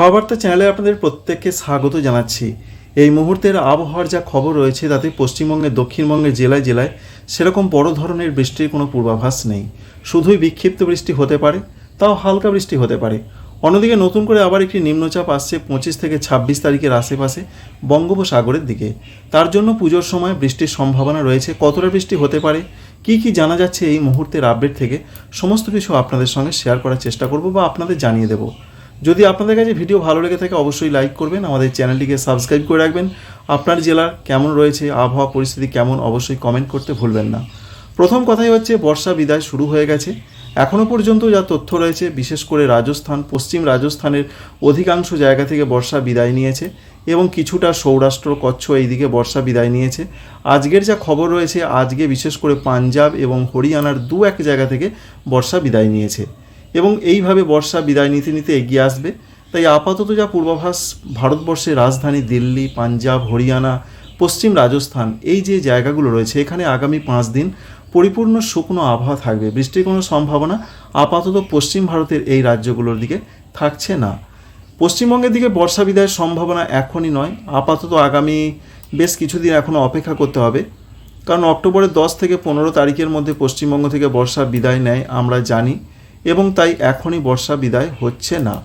হাওয়াবার্তা চ্যানেলে আপনাদের প্রত্যেককে স্বাগত জানাচ্ছি। এই মুহূর্তের আবহাওয়ার যা খবর রয়েছে, তাতে পশ্চিমবঙ্গের, দক্ষিণবঙ্গের জেলায় জেলায় সেরকম বড় ধরনের বৃষ্টির কোনো পূর্বাভাস নেই। শুধুই বিক্ষিপ্ত বৃষ্টি হতে পারে, তাও হালকা বৃষ্টি হতে পারে। অন্যদিকে নতুন করে আবার একটি নিম্নচাপ আসছে পঁচিশ থেকে ছাব্বিশ তারিখের আশেপাশে বঙ্গোপসাগরের দিকে। তার জন্য পুজোর সময় বৃষ্টির সম্ভাবনা রয়েছে। কতটা বৃষ্টি হতে পারে, কি কি জানা যাচ্ছে এই মুহূর্তের আপডেট থেকে, সমস্ত কিছু আপনাদের সঙ্গে শেয়ার করার চেষ্টা করব বা আপনাদের জানিয়ে দেবো। যদি আপনাদের কাছে ভিডিও ভালো লেগে থাকে, অবশ্যই লাইক করবেন। আমাদের চ্যানেলটিকে সাবস্ক্রাইব করে রাখবেন। আপনার জেলার কেমন রয়েছে, আবহাওয়া পরিস্থিতি কেমন, অবশ্যই কমেন্ট করতে ভুলবেন না। প্রথম কথাই হচ্ছে, বর্ষা বিদায় শুরু হয়ে গেছে। এখনও পর্যন্ত যা তথ্য রয়েছে, বিশেষ করে রাজস্থান, পশ্চিম রাজস্থানের অধিকাংশ জায়গা থেকে বর্ষা বিদায় নিয়েছে এবং কিছুটা সৌরাষ্ট্র কচ্ছ এইদিকে বর্ষা বিদায় নিয়েছে। আজকের যা খবর রয়েছে, আজকে বিশেষ করে পাঞ্জাব এবং হরিয়ানার দু এক জায়গা থেকে বর্ষা বিদায় নিয়েছে। এবং এইভাবে বর্ষা বিদায় নিতে নিতে এগিয়ে আসবে। তাই আপাতত যা পূর্বাভাস, ভারতবর্ষের রাজধানী দিল্লি, পাঞ্জাব, হরিয়ানা, পশ্চিম রাজস্থান, এই যে জায়গাগুলো রয়েছে, এখানে আগামী পাঁচ দিন পরিপূর্ণ শুকনো আবহাওয়া থাকবে। বৃষ্টির কোনো সম্ভাবনা আপাতত পশ্চিম ভারতের এই রাজ্যগুলোর দিকে থাকছে না। পশ্চিমবঙ্গের দিকে বর্ষা বিদায়ের সম্ভাবনা এখনই নয়। আপাতত আগামী বেশ কিছুদিন এখনও অপেক্ষা করতে হবে। কারণ অক্টোবরের দশ থেকে পনেরো তারিখের মধ্যে পশ্চিমবঙ্গ থেকে বর্ষা বিদায় নেয়, আমরা জানি। এবং তাই এখনই বর্ষা বিদায় হচ্ছে না।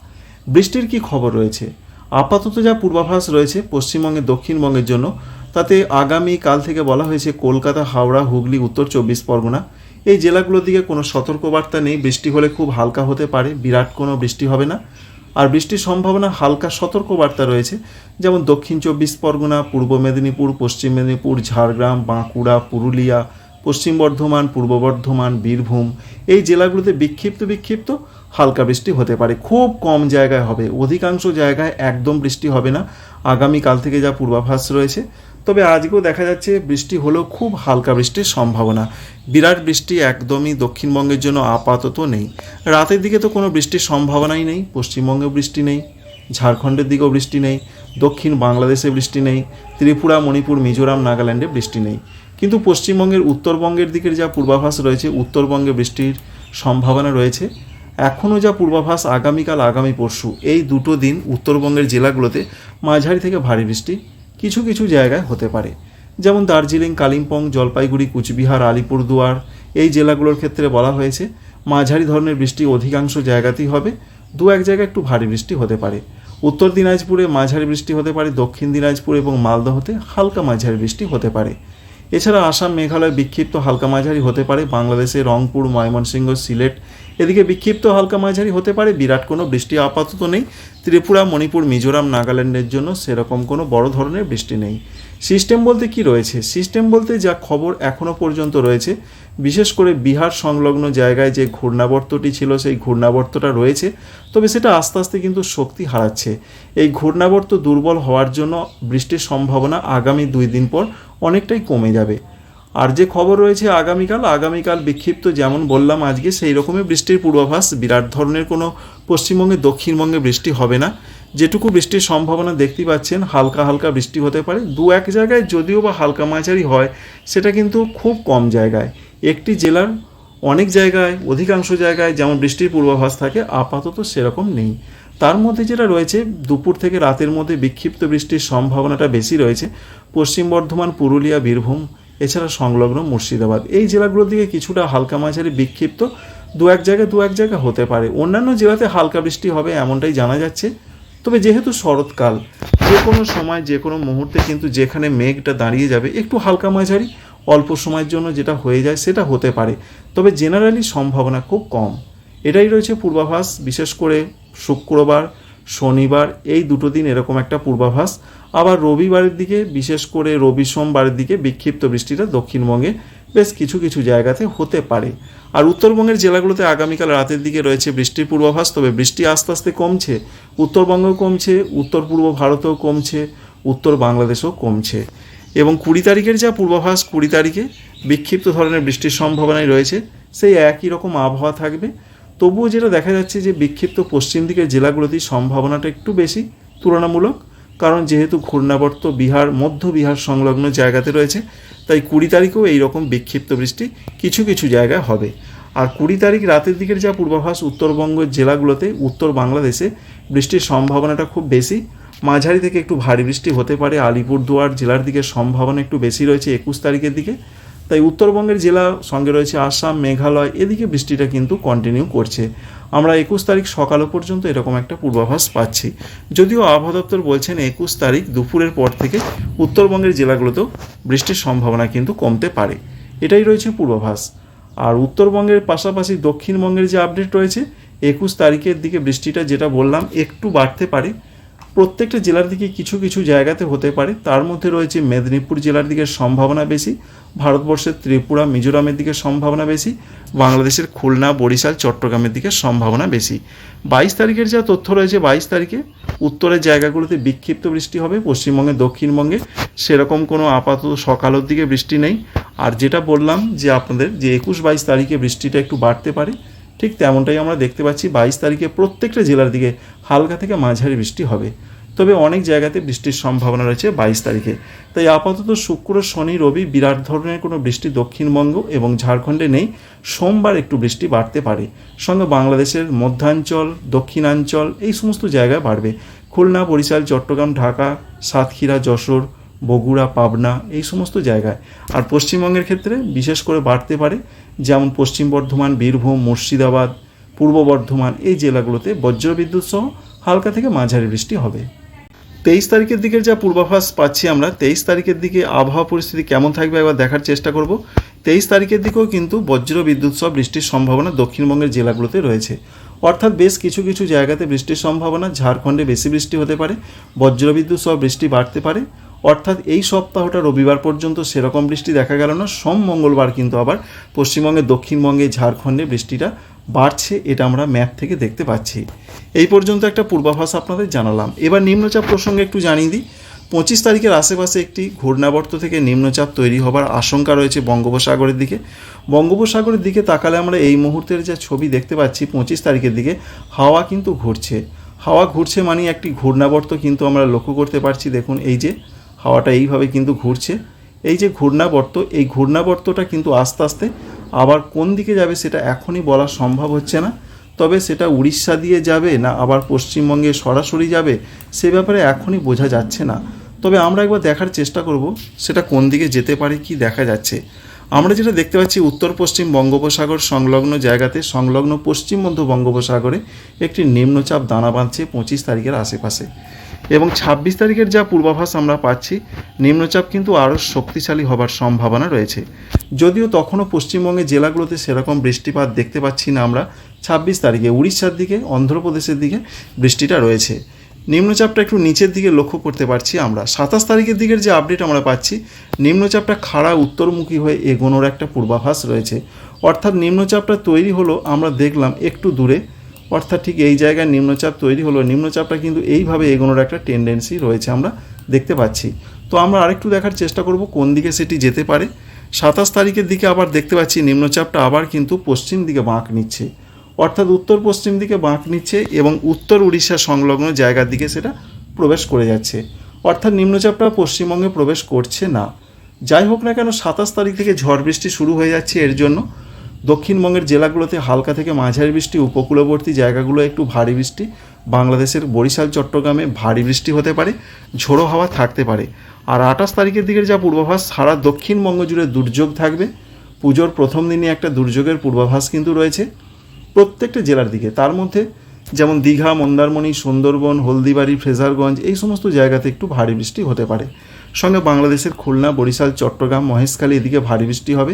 বৃষ্টির কি খবর রয়েছে? আপাতত যা পূর্বাভাস রয়েছে পশ্চিমবঙ্গে, দক্ষিণবঙ্গের জন্য, তাতে আগামী কাল থেকে বলা হয়েছে কলকাতা, হাওড়া, হুগলি, উত্তর চব্বিশ পরগনা। এই জেলাগুলোর দিকে কোনো সতর্কবার্তা নেই। বৃষ্টি হলে খুব হালকা হতে পারে, বিরাট কোনো বৃষ্টি হবে না। আর বৃষ্টির সম্ভাবনা হালকা সতর্কবার্তা রয়েছে, যেমন দক্ষিণ চব্বিশ পরগনা, পূর্ব মেদিনীপুর, পশ্চিম মেদিনীপুর, ঝাড়গ্রাম, বাঁকুড়া, পুরুলিয়া পশ্চিম বর্ধমান, পূর্ব বর্ধমান, বীরভূম, এই জেলাগুলোতে বিক্ষিপ্ত বিক্ষিপ্ত হালকা বৃষ্টি হতে পারে। খুব কম জায়গায় হবে, অধিকাংশ জায়গায় একদম বৃষ্টি হবে না। আগামীকাল থেকে যা পূর্বাভাস রয়েছে। তবে আজকেও দেখা যাচ্ছে বৃষ্টি হলেও খুব হালকা বৃষ্টির সম্ভাবনা। বিরাট বৃষ্টি একদমই দক্ষিণবঙ্গের জন্য আপাতত নেই। রাতের দিকে তো কোনো বৃষ্টির সম্ভাবনাই নেই, পশ্চিমবঙ্গেও বৃষ্টি নেই, ঝাড়খণ্ডের দিকেও বৃষ্টি নেই, দক্ষিণ বাংলাদেশে বৃষ্টি নেই, ত্রিপুরা, মণিপুর, মিজোরাম, নাগাল্যান্ডে বৃষ্টি নেই। কিন্তু পশ্চিমবঙ্গের উত্তরবঙ্গের দিকের যা পূর্বাভাস রয়েছে, উত্তরবঙ্গে বৃষ্টির সম্ভাবনা রয়েছে। এখনও যা পূর্বাভাস আগামীকাল, আগামী পরশু, এই দুটো দিন উত্তরবঙ্গের জেলাগুলোতে মাঝারি থেকে ভারী বৃষ্টি কিছু কিছু জায়গায় হতে পারে। যেমন দার্জিলিং, কালিম্পং, জলপাইগুড়ি, কুচবিহার, আলিপুরদুয়ার, এই জেলাগুলোর ক্ষেত্রে বলা হয়েছে মাঝারি ধরনের বৃষ্টি অধিকাংশ জায়গাতেই হবে। দু এক জায়গায় একটু ভারী বৃষ্টি হতে পারে। উত্তর দিনাজপুরে মাঝারি বৃষ্টি হতে পারে, দক্ষিণ দিনাজপুর এবং মালদহতে হালকা মাঝারি বৃষ্টি হতে পারে। এছাড়া আসাম মেঘালয় বিক্ষিপ্ত হালকা মাঝারি হতে পারে। বাংলাদেশে রংপুর, ময়মনসিংহ, সিলেট এদিকে বিক্ষিপ্ত হালকা মাঝারি হতে পারে। বিরাট কোনো বৃষ্টি আপাতত নেই। ত্রিপুরা, মণিপুর, মিজোরাম, নাগাল্যান্ডের জন্য সেরকম কোনো বড় ধরনের বৃষ্টি নেই। সিস্টেম বলতে কি রয়েছে? সিস্টেম বলতে যা খবর এখনও পর্যন্ত রয়েছে বিশেষ করে বিহার সংলগ্ন জায়গায় যে ঘূর্ণাবর্তটি ছিল, সেই ঘূর্ণাবর্তটা রয়েছে। তবে সেটা আস্তে আস্তে কিন্তু শক্তি হারাচ্ছে। এই ঘূর্ণাবর্ত দুর্বল হওয়ার জন্য বৃষ্টির সম্ভাবনা আগামী দুই দিন পর অনেকটাই কমে যাবে। আর যে খবর রয়েছে আগামীকাল আগামীকাল বিক্ষিপ্ত যেমন বললাম আজকে, সেই রকমই বৃষ্টির পূর্বাভাস। বিরাট ধরনের কোনো পশ্চিমবঙ্গে, দক্ষিণবঙ্গে বৃষ্টি হবে না। যেটুকু বৃষ্টির সম্ভাবনা দেখতে পাচ্ছেন, হালকা হালকা বৃষ্টি হতে পারে। দু এক জায়গায় যদিও বা হালকা মাঝারি হয়, সেটা কিন্তু খুব কম জায়গায়। একটি জেলার অনেক জায়গায়, অধিকাংশ জায়গায় যেমন বৃষ্টির পূর্বাভাস থাকে, আপাতত সেরকম নেই। তার মধ্যে যেটা রয়েছে, দুপুর থেকে রাতের মধ্যে বিক্ষিপ্ত বৃষ্টির সম্ভাবনাটা বেশি রয়েছে। পশ্চিম বর্ধমান, পুরুলিয়া, বীরভূম, এছাড়া সংলগ্ন মুর্শিদাবাদ। এই জেলাগুলোর দিকে কিছুটা হালকা মাঝারি বিক্ষিপ্ত, দু এক জায়গায়, দু এক জায়গায় হতে পারে। অন্যান্য জেলাতে হালকা বৃষ্টি হবে এমনটাই জানা যাচ্ছে। তবে যেহেতু শরৎকাল, যে কোনো সময়, যে কোনো মুহূর্তে কিন্তু যেখানে মেঘটা দাঁড়িয়ে যাবে, একটু হালকা মাঝারি অল্প সময়ের জন্য যেটা হয়ে যায় সেটা হতে পারে। তবে জেনারেলি সম্ভাবনা খুব কম। এটাই রয়েছে পূর্বাভাস, বিশেষ করে শুক্রবার, শনিবার, এই দুটো দিন এরকম একটা পূর্বাভাস। আবার রবিবারের দিকে, বিশেষ করে রবি সোমবারের দিকে বিক্ষিপ্ত বৃষ্টিটা দক্ষিণবঙ্গে বেশ কিছু কিছু জায়গাতে হতে পারে। আর উত্তরবঙ্গের জেলাগুলোতে আগামীকাল রাতের দিকে রয়েছে বৃষ্টির পূর্বাভাস, তবে বৃষ্টি আস্তে আস্তে কমছে। উত্তরবঙ্গেও কমছে, উত্তর পূর্ব ভারতেও কমছে, উত্তর বাংলাদেশেও কমছে। এবং কুড়ি তারিখের যা পূর্বাভাস, কুড়ি তারিখে বিক্ষিপ্ত ধরনের বৃষ্টির সম্ভাবনাই রয়েছে, সেই একই রকম আবহাওয়া থাকবে। তবুও যেটা দেখা যাচ্ছে যে বিক্ষিপ্ত পশ্চিম দিকের জেলাগুলোতেই সম্ভাবনাটা একটু বেশি তুলনামূলক, কারণ যেহেতু ঘূর্ণাবর্ত বিহার, মধ্য বিহার সংলগ্ন জায়গাতে রয়েছে, তাই কুড়ি তারিখেও এই রকম বিক্ষিপ্ত বৃষ্টি কিছু কিছু জায়গায় হবে। আর কুড়ি তারিখ রাতের দিকের যা পূর্বাভাস উত্তরবঙ্গের জেলাগুলোতে, উত্তর বাংলাদেশে বৃষ্টির সম্ভাবনাটা খুব বেশি মাঝারি থেকে একটু ভারী বৃষ্টি হতে পারে। আলিপুরদুয়ার জেলার দিকে সম্ভাবনা একটু বেশি রয়েছে একুশ তারিখের দিকে। তাই উত্তরবঙ্গের জেলা সঙ্গে রয়েছে আসাম, মেঘালয়, এদিকে বৃষ্টিটা কিন্তু কন্টিনিউ করছে। আমরা একুশ তারিখ সকাল পর্যন্ত এরকম একটা পূর্বাভাস পাচ্ছি। যদিও আবহাওয়া দপ্তর বলছেন একুশ তারিখ দুপুরের পর থেকে উত্তরবঙ্গের জেলাগুলোতেও বৃষ্টির সম্ভাবনা কিন্তু কমতে পারে। এটাই রয়েছে পূর্বাভাস। আর উত্তরবঙ্গের পাশাপাশি দক্ষিণবঙ্গের যে আপডেট রয়েছে, একুশ তারিখের দিকে বৃষ্টিটা যেটা বললাম, একটু বাড়তে পারে। প্রত্যেকটা জেলার দিকে কিছু কিছু জায়গাতে হতে পারে। তার মধ্যে রয়েছে মেদিনীপুর জেলার দিকে সম্ভাবনা বেশি, ভারতবর্ষের ত্রিপুরা, মিজোরামের দিকে সম্ভাবনা বেশি, বাংলাদেশের খুলনা, বরিশাল, চট্টগ্রামের দিকে সম্ভাবনা বেশি। বাইশ তারিখের যা তথ্য রয়েছে বাইশ তারিখে, উত্তরের জায়গাগুলোতে বিক্ষিপ্ত বৃষ্টি হবে, পশ্চিমবঙ্গে, দক্ষিণবঙ্গে সেরকম কোনো আপাতত সকালের দিকে বৃষ্টি নেই। আর যেটা বললাম যে আপনাদের যে একুশ বাইশ তারিখে বৃষ্টিটা একটু বাড়তে পারে ঠিক তেমনটাই আমরা দেখতে পাচ্ছি বাইশ তারিখে প্রত্যেকটা জেলার দিকে হালকা থেকে মাঝারি বৃষ্টি হবে। তবে অনেক জায়গাতে বৃষ্টির সম্ভাবনা রয়েছে বাইশ তারিখে। তাই আপাতত শুক্র, শনি, রবি বিরাট ধরনের কোনো বৃষ্টি দক্ষিণবঙ্গ এবং ঝাড়খণ্ডে নেই। সোমবার একটু বৃষ্টি বাড়তে পারে। সঙ্গে বাংলাদেশের মধ্যাঞ্চল, দক্ষিণাঞ্চল এই সমস্ত জায়গায় বাড়বে। খুলনা, বরিশাল, চট্টগ্রাম, ঢাকা, সাতক্ষীরা, যশোর বগুড়া, পাবনা এই সমস্ত জায়গায়। আর পশ্চিমবঙ্গের ক্ষেত্রে বিশেষ করে বাড়তে পারে যেমন পশ্চিম বর্ধমান, বীরভূম, মুর্শিদাবাদ, পূর্ব বর্ধমান এই জেলাগুলোতে বজ্রবিদ্যুৎ সহ হালকা থেকে মাঝারি বৃষ্টি হবে। তেইশ তারিখের দিকের যা পূর্বাভাস পাচ্ছি আমরা, তেইশ তারিখের দিকে আবহাওয়া পরিস্থিতি কেমন থাকবে একবার দেখার চেষ্টা করব। তেইশ তারিখের দিকেও কিন্তু বজ্র বিদ্যুৎ সহ বৃষ্টির সম্ভাবনা দক্ষিণবঙ্গের জেলাগুলোতে রয়েছে। অর্থাৎ বেশ কিছু কিছু জায়গাতে বৃষ্টির সম্ভাবনা, ঝাড়খণ্ডে বেশি বৃষ্টি হতে পারে, বজ্রবিদ্যুৎ সহ বৃষ্টি বাড়তে পারে। অর্থাৎ এই সপ্তাহটা রবিবার পর্যন্ত সেরকম বৃষ্টি দেখা গেল না। সোম মঙ্গলবার কিন্তু আবার পশ্চিমবঙ্গে, দক্ষিণবঙ্গে, ঝাড়খণ্ডে বৃষ্টিটা বাড়ছে, এটা আমরা ম্যাপ থেকে দেখতে পাচ্ছি। এই পর্যন্ত একটা পূর্বাভাস আপনাদের জানালাম। এবার নিম্নচাপ প্রসঙ্গে একটু জানিয়ে দিই। পঁচিশ তারিখের আশেপাশে একটি ঘূর্ণাবর্ত থেকে নিম্নচাপ তৈরি হবার আশঙ্কা রয়েছে বঙ্গোপসাগরের দিকে। বঙ্গোপসাগরের দিকে তাকালে আমরা এই মুহূর্তের যে ছবি দেখতে পাচ্ছি, পঁচিশ তারিখের দিকে হাওয়া কিন্তু ঘুরছে। হাওয়া ঘুরছে মানে একটি ঘূর্ণাবর্ত কিন্তু আমরা লক্ষ্য করতে পারছি। দেখুন, এই যে হাওয়াটা এইভাবে কিন্তু ঘুরছে। এই যে ঘূর্ণাবর্ত, এই ঘূর্ণাবর্তটা কিন্তু আস্তে আস্তে আবার কোন দিকে যাবে সেটা এখনই বলা সম্ভব হচ্ছে না। তবে সেটা উড়িষ্যা দিয়ে যাবে না আবার পশ্চিমবঙ্গে সরাসরি যাবে, সে ব্যাপারে এখনই বোঝা যাচ্ছে না। তবে আমরা একবার দেখার চেষ্টা করব, সেটা কোন দিকে যেতে পারে কি দেখা যাচ্ছে। আমরা যেটা দেখতে পাচ্ছি উত্তর পশ্চিম বঙ্গোপসাগর সংলগ্ন জায়গাতে, সংলগ্ন পশ্চিম মধ্য বঙ্গোপসাগরে একটি নিম্নচাপ দানা বাঁধছে পঁচিশ তারিখের আশেপাশে। এবং ছাব্বিশ তারিখের যা পূর্বাভাস আমরা পাচ্ছি, নিম্নচাপ কিন্তু আরও শক্তিশালী হবার সম্ভাবনা রয়েছে। যদিও তখনও পশ্চিমবঙ্গের জেলাগুলোতে সেরকম বৃষ্টিপাত দেখতে পাচ্ছি না আমরা, ছাব্বিশ তারিখে উড়িষ্যার দিকে, অন্ধ্রপ্রদেশের দিকে বৃষ্টিটা রয়েছে। নিম্নচাপটা একটু নিচের দিকে লক্ষ্য করতে পারছি আমরা। সাতাশ তারিখের দিকের যে আপডেট আমরা পাচ্ছি, নিম্নচাপটা খাড়া উত্তরমুখী হয়ে এগোনোর একটা পূর্বাভাস রয়েছে। অর্থাৎ নিম্নচাপটা তৈরি হলো আমরা দেখলাম একটু দূরে অর্থাৎ ঠিক এই জায়গায় নিম্নচাপ তৈরি হলো। নিম্নচাপটা কিন্তু এইভাবে এগোনোর একটা টেন্ডেন্সি রয়েছে আমরা দেখতে পাচ্ছি। তো আমরা আরেকটু দেখার চেষ্টা করব কোন দিকে সেটি যেতে পারে। সাতাশ তারিখের দিকে আবার দেখতে পাচ্ছি নিম্নচাপটা আবার কিন্তু পশ্চিম দিকে বাঁক নিচ্ছে। অর্থাৎ উত্তর পশ্চিম দিকে বাঁক নিচ্ছে এবং উত্তর উড়িষ্যা সংলগ্ন জায়গার দিকে সেটা প্রবেশ করে যাচ্ছে। অর্থাৎ নিম্নচাপটা পশ্চিমবঙ্গে প্রবেশ করছে না। যাই হোক না কেন, সাতাশ তারিখ থেকে ঝড় বৃষ্টি শুরু হয়ে যাচ্ছে এর জন্য। দক্ষিণবঙ্গের জেলাগুলোতে হালকা থেকে মাঝারি বৃষ্টি, উপকূলবর্তী জায়গাগুলো একটু ভারী বৃষ্টি, বাংলাদেশের বরিশাল, চট্টগ্রামে ভারী বৃষ্টি হতে পারে, ঝোড়ো হাওয়া থাকতে পারে। আর আঠাশ তারিখের দিকের যা পূর্বাভাস, সারা দক্ষিণবঙ্গ জুড়ে দুর্যোগ থাকবে। পুজোর প্রথম দিনে একটা দুর্যোগের পূর্বাভাস কিন্তু রয়েছে প্রত্যেকটা জেলার দিকে। তার মধ্যে যেমন দীঘা, মন্দারমণি, সুন্দরবন, হলদিবাড়ি, ফ্রেজারগঞ্জ, এই সমস্ত জায়গাতে একটু ভারী বৃষ্টি হতে পারে। সঙ্গে বাংলাদেশের খুলনা, বরিশাল, চট্টগ্রাম, মহেশখালী এদিকে ভারী বৃষ্টি হবে।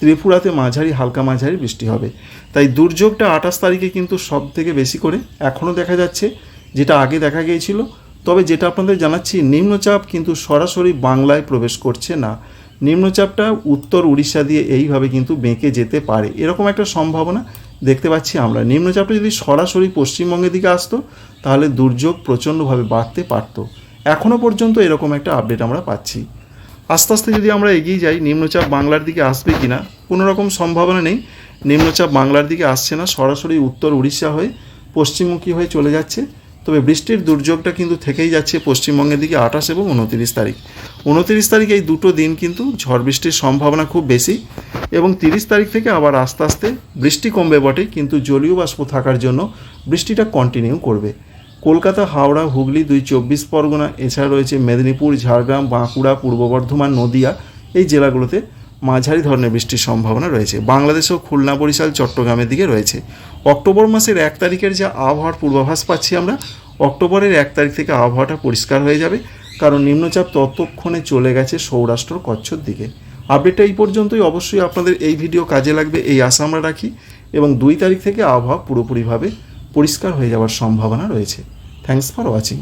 ত্রিপুরাতে মাঝারি, হালকা মাঝারি বৃষ্টি হবে। তাই দুর্যোগটা আঠাশ তারিখে কিন্তু সব থেকে বেশি করে এখনও দেখা যাচ্ছে, যেটা আগে দেখা গিয়েছিল। তবে যেটা আপনাদের জানাচ্ছি, নিম্নচাপ কিন্তু সরাসরি বাংলায় প্রবেশ করছে না। নিম্নচাপটা উত্তর উড়িষ্যা দিয়ে এইভাবে কিন্তু বেঁকে যেতে পারে। এরকম একটা সম্ভাবনা দেখতে পাচ্ছি আমরা। নিম্নচাপটা যদি সরাসরি পশ্চিমবঙ্গের দিকে আসতো, তাহলে দুর্যোগ প্রচণ্ডভাবে বাড়তে পারতো। এখনও পর্যন্ত এরকম একটা আপডেট আমরা পাচ্ছি। আস্তে আস্তে যদি আমরা এগিয়ে যাই, নিম্নচাপ বাংলার দিকে আসবে কি না কোনো রকম সম্ভাবনা নেই। নিম্নচাপ বাংলার দিকে আসছে না, সরাসরি উত্তর উড়িষ্যা হয়ে পশ্চিমমুখী হয়ে চলে যাচ্ছে। তবে বৃষ্টির দুর্যোগটা কিন্তু থেকেই যাচ্ছে পশ্চিমবঙ্গের দিকে আঠাশ এবং উনতিরিশ তারিখ। উনতিরিশ তারিখ এই দুটো দিন কিন্তু ঝড় বৃষ্টির সম্ভাবনা খুব বেশি এবং তিরিশ তারিখ থেকে আবার আস্তে আস্তে বৃষ্টি কমবে বটে, কিন্তু জলীয় বাষ্প থাকার জন্য বৃষ্টিটা কন্টিনিউ করবে। কলকাতা, হাওড়া, হুগলি দুই চব্বিশ পরগনা, এছাড়া রয়েছে মেদিনীপুর, ঝাড়গ্রাম, বাঁকুড়া, পূর্ব বর্ধমান, নদিয়া, এই জেলাগুলোতে মাঝারি ধরনের বৃষ্টির সম্ভাবনা রয়েছে। বাংলাদেশেও খুলনা বরিশাল, চট্টগ্রামের দিকে রয়েছে। অক্টোবর মাসের এক তারিখের যে আবহাওয়ার পূর্বাভাস পাচ্ছি আমরা, অক্টোবরের এক তারিখ থেকে আবহাওয়াটা পরিষ্কার হয়ে যাবে, কারণ নিম্নচাপ ততক্ষণে চলে গেছে সৌরাষ্ট্র কচ্ছর দিকে। আপডেটটা এই পর্যন্তই। অবশ্যই আপনাদের এই ভিডিও কাজে লাগবে, এই আশা আমরা রাখি, এবং দুই তারিখ থেকে আবহাওয়া পুরোপুরিভাবে পরিষ্কার হয়ে যাওয়ার সম্ভাবনা রয়েছে। Thanks for watching